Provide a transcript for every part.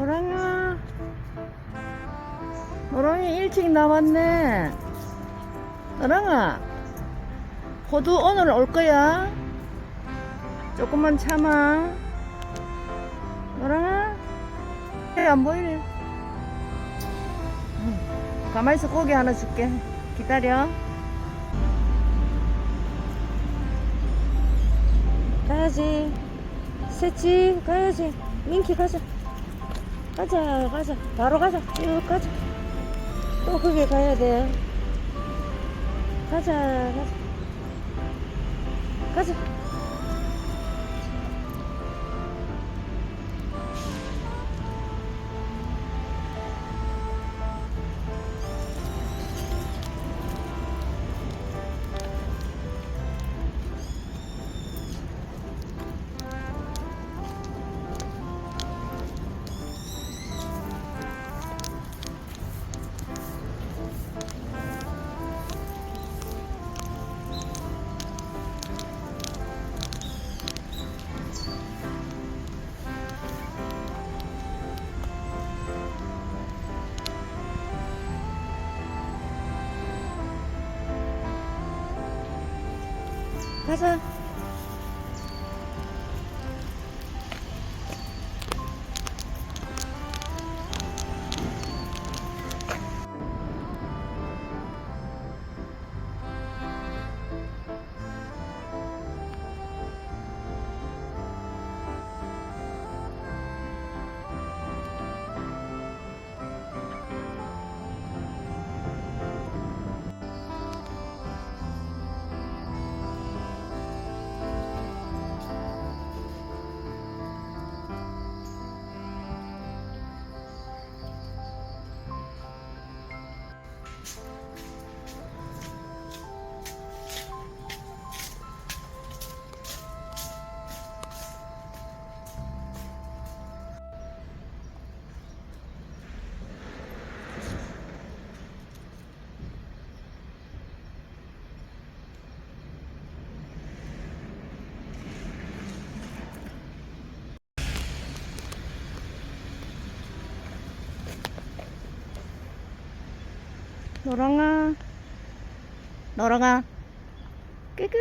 노랑아. 노랑이 일찍 나왔네. 노랑아 호두 오늘 올 거야? 조금만 참아. 노랑아 해안 보이네. 응. 가만히 있어. 고기 하나 줄게. 기다려. 가야지. 셋지 가야지. 민키 가자 가자 가자. 바로 가자. 쭉 가자. 또 거기 가야 돼. 가자 가자. 가자 가자 노랑아. 노랑아. 끄끄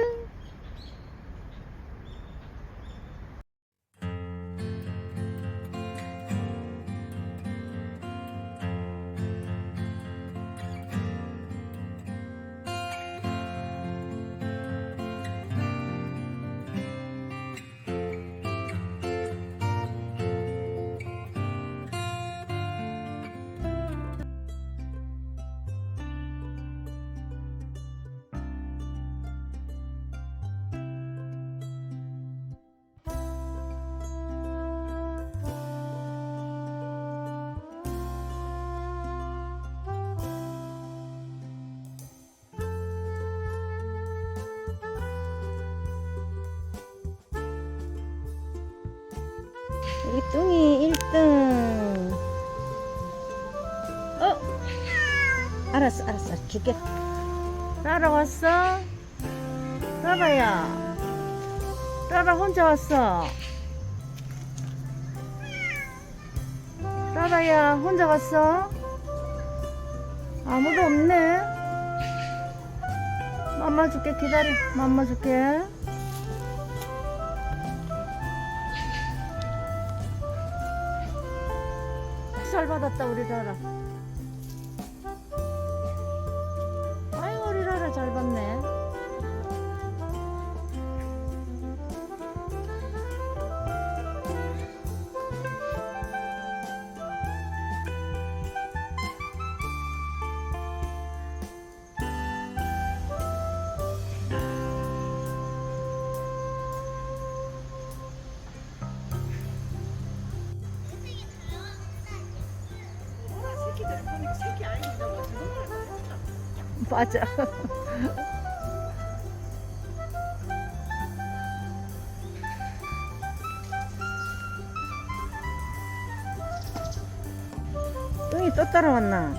뚱이 1등. 어? 알았어 알았어. 줄게. 따라 왔어? 따라야. 따라 혼자 왔어? 따라야 혼자 왔어? 아무도 없네. 맘마 줄게 기다려. 맘마 줄게 우리 라라 맞아 뚱이 또 따라왔나?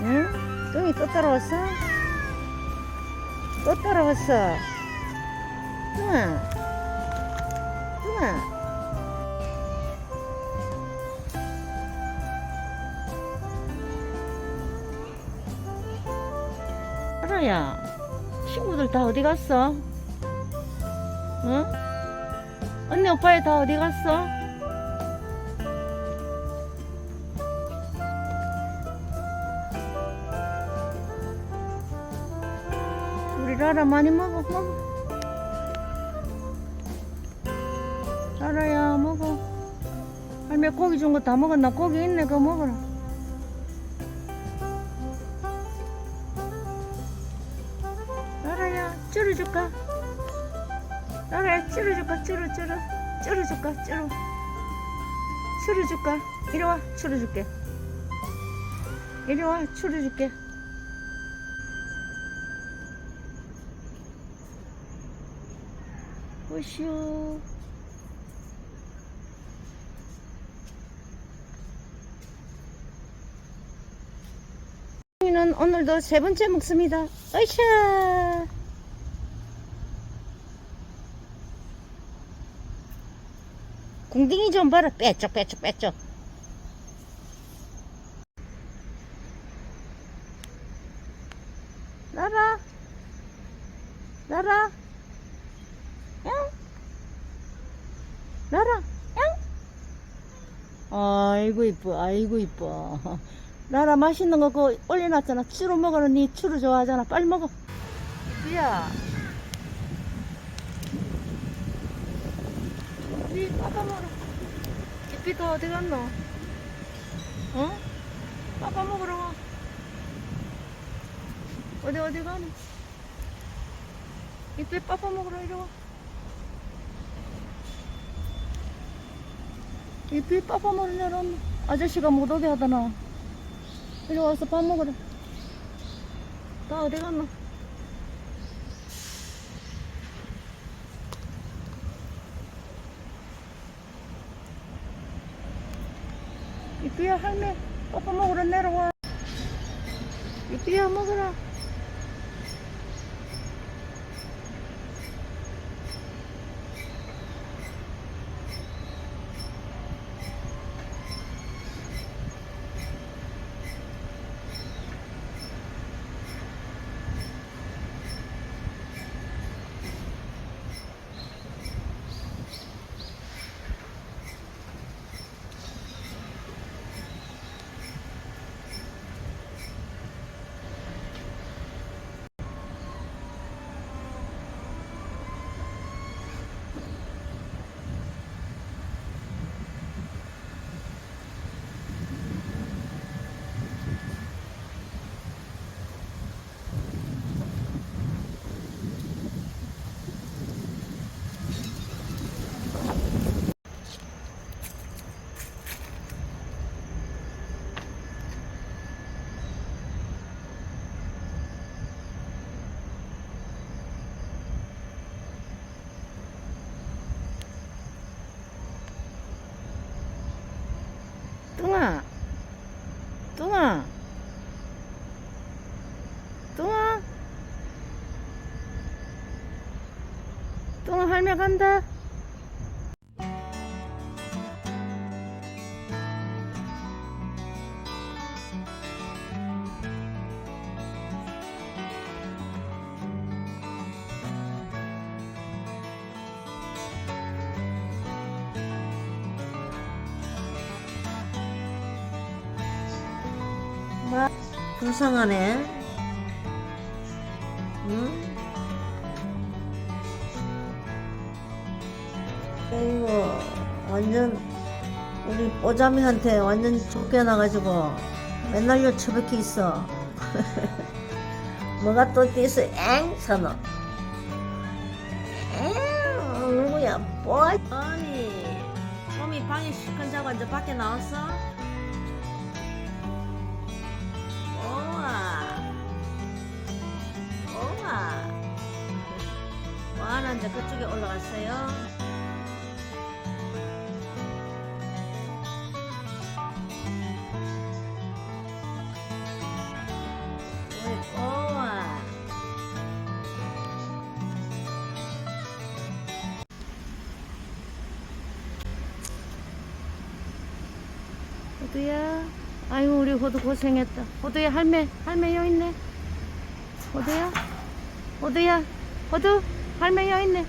응? 뚱이 또 따라왔어? 또 따라왔어? 뚱아 뚱아 알아야 친구들 다 어디 갔어? 응? 언니 오빠애 다 어디 갔어? 우리 라라 많이 먹어 먹어 라라야 먹어 할매 고기 준 거 다 먹었나? 고기 있네 그거 먹어라 라라야 쭈루? 쭈루 쭈루 줄까? 쭈루 쭈루 줄까? 이리 와 쭈루 줄게 이리 와 쭈루 줄게 오시오 는 오늘도 세 번째 먹습니다. 으쌰! 궁딩이 좀 봐라. 빼쪽, 빼쪽, 빼쪽. 나라. 나라. 양. 나라. 양. 아이고, 이뻐. 아이고, 이뻐. 나라 맛있는 거 그거 올려놨잖아. 추루 먹으러 니 추루 좋아하잖아. 빨리 먹어. 이쁘야. 니 먹어라. 이삐도 어디 갔노? 어? 빠빠 먹으러 가. 어디 어디 가노? 이삐 빠빠 먹으러 이리 와. 이삐 빠빠 먹으러 내려왔노. 아저씨가 못 오게 하더나. 이리 와서 밥 먹으라. 다 어디 갔노? 이삐야 할매 밥 먹으러 내려와. 이삐야 먹으라. 뚱아, 뚱아, 뚱아, 할매 간다. 뭐? 불쌍하네. 완전, 우리 뽀자미한테 완전 쫓겨나가지고 맨날 요 처박혀 있어. 뭐가 또 뛰어서 엥? 사노. 엥? 누구야? 뽀? 아니, 뽀미 방에 시큰 자고 앉아 밖에 나왔어? 오와 오와 와는 이제 그쪽에 올라갔어요 호두 고생했다 호두야 할매 할매 여기 있네 호두야? 호두야? 호두? 할머니 와 있네.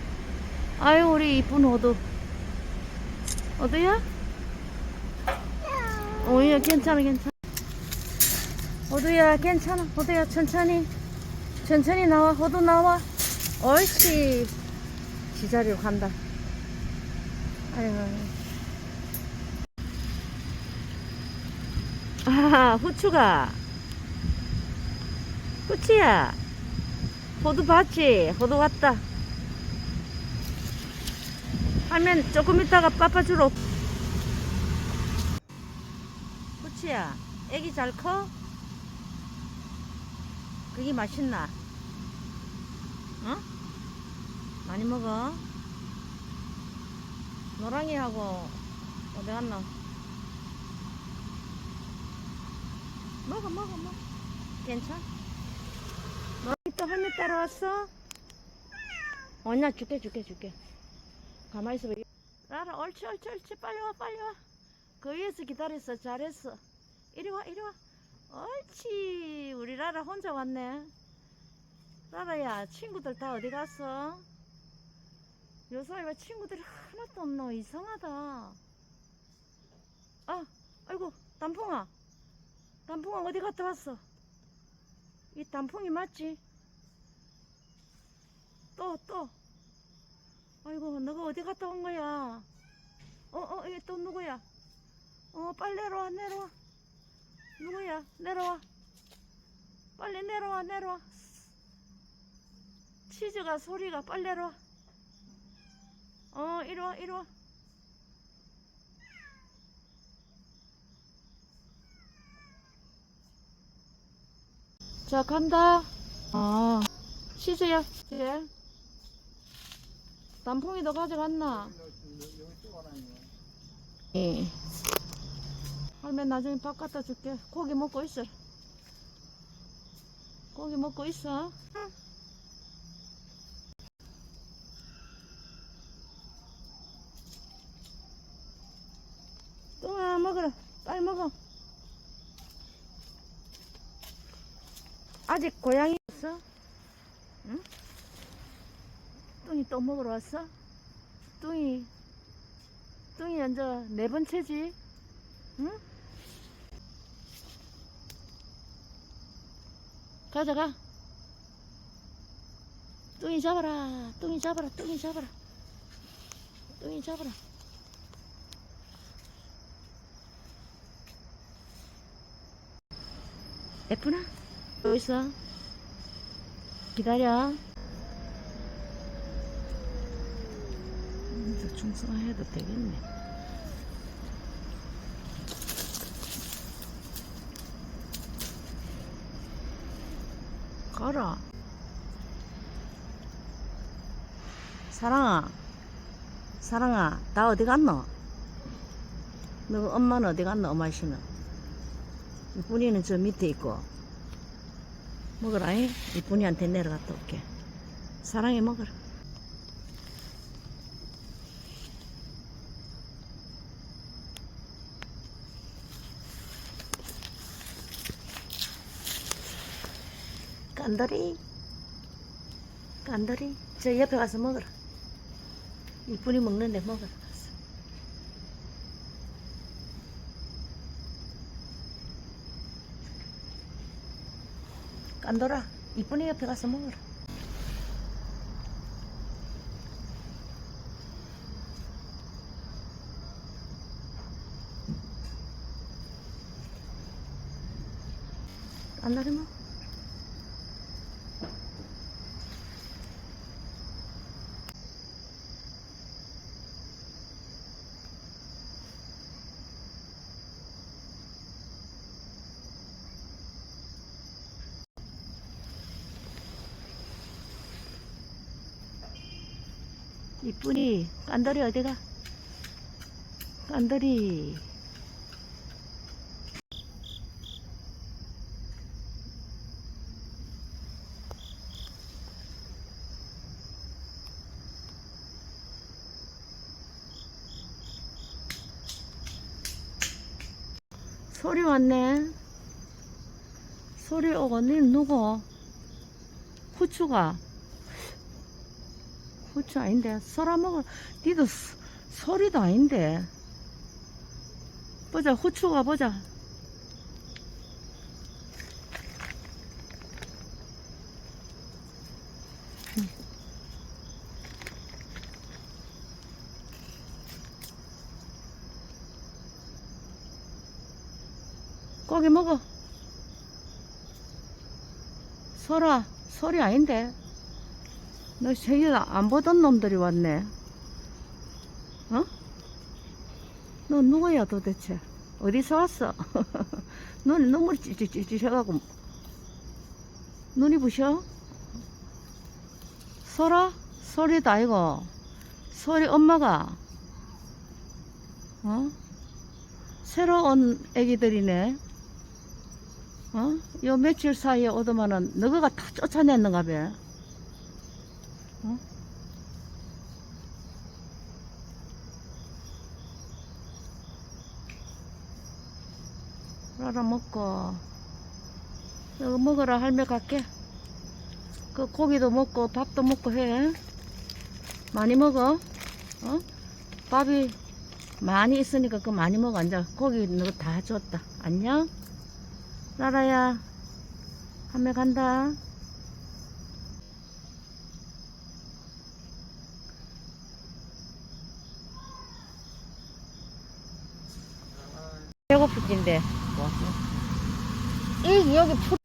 아유, 우리 이쁜 호두. 호두야? 오야, 괜찮아, 괜찮아. 호두야, 괜찮아. 호두야, 천천히. 천천히 나와. 호두 나와. 옳지. 지자리로 간다. 아유. 아, 후추가. 후추야. 호두 봤지? 호두 왔다. 하면 조금 있다가 빠빠주러. 후추야. 애기 잘 커? 그게 맛있나? 어? 많이 먹어? 노랑이하고 어디 갔나? 먹어 먹어 먹어. 괜찮아? 노랑이 또 할매 따라왔어? 언니야 줄게 줄게 줄게. 가만히 있어봐. 라라 옳지 옳지 옳지. 빨리 와 빨리 와그 위에서 기다렸어 잘했어. 이리 와 이리 와. 옳지. 우리 라라 혼자 왔네. 라라야 친구들 다 어디 갔어? 요새 왜 친구들이 하나도 없노? 이상하다. 아 아이고 단풍아 단풍아 어디 갔다 왔어? 이 단풍이 맞지? 또 또. 아이고 너가 어디 갔다 온 거야? 어어 이게 또 누구야? 어 빨리 내려와 내려와. 누구야? 내려와. 빨리 내려와 내려와. 치즈가 소리가 빨리 내려와. 어 이리 와 이리 와 자 간다. 아 치즈야 예 단풍이 너 가져갔나? 예. 할매 나중에 밥 갖다 줄게. 고기 먹고 있어. 고기 먹고 있어? 응. 똥아 먹어라 빨리 먹어 아직 고양이 없어? 응? 뚱이 또 먹으러 왔어? 뚱이 뚱이 먼저 네 번째지 응? 가져가 뚱이 잡아라 뚱이 잡아라 뚱이 잡아라 뚱이 잡아라 예쁘나? 또 있어 기다려. 이제 중성화해도 되겠네. 가라. 사랑아. 사랑아 나 어디 갔노? 너 엄마는 어디 갔노 엄마 씨는? 이쁜이는 저 밑에 있고 먹어라 이 이쁜이한테 내려갔다 올게. 사랑해 먹어라. 깐돌이. 깐돌이. 저 옆에 가서 먹어라. 이쁜이 먹는데 먹어라 깐돌아 이쁜이 옆에 가서 먹어라. 깐돌이 먹어 이쁜이 깐돌이 어디가? 깐돌이 소리 왔네 소리 오고 니 누구? 후추가 후추 아닌데 소라 먹을 니도 소- 소리도 아닌데. 보자 후추가 보자. 음. 고기 먹어. 소라 소리 아닌데 너 생일 안 보던 놈들이 왔네. 어? 너 누구야 도대체? 어디서 왔어? 눈 눈물이 찌릿찌릿해가고. 눈이 부셔? 소라 소리도 아니고 소리 엄마가. 어? 새로 온 애기들이네. 어? 요 며칠 사이에 오더만은 너가 다 쫓아냈는가 봐. 어? 라라 먹고. 이거 먹어라 할매 갈게. 그 고기도 먹고 밥도 먹고 해. 많이 먹어. 어? 밥이 많이 있으니까 그 많이 먹어. 앉아. 고기 너다 줬다. 안녕? 라라야. 할매 간다 배고프긴데. 이 여기 푸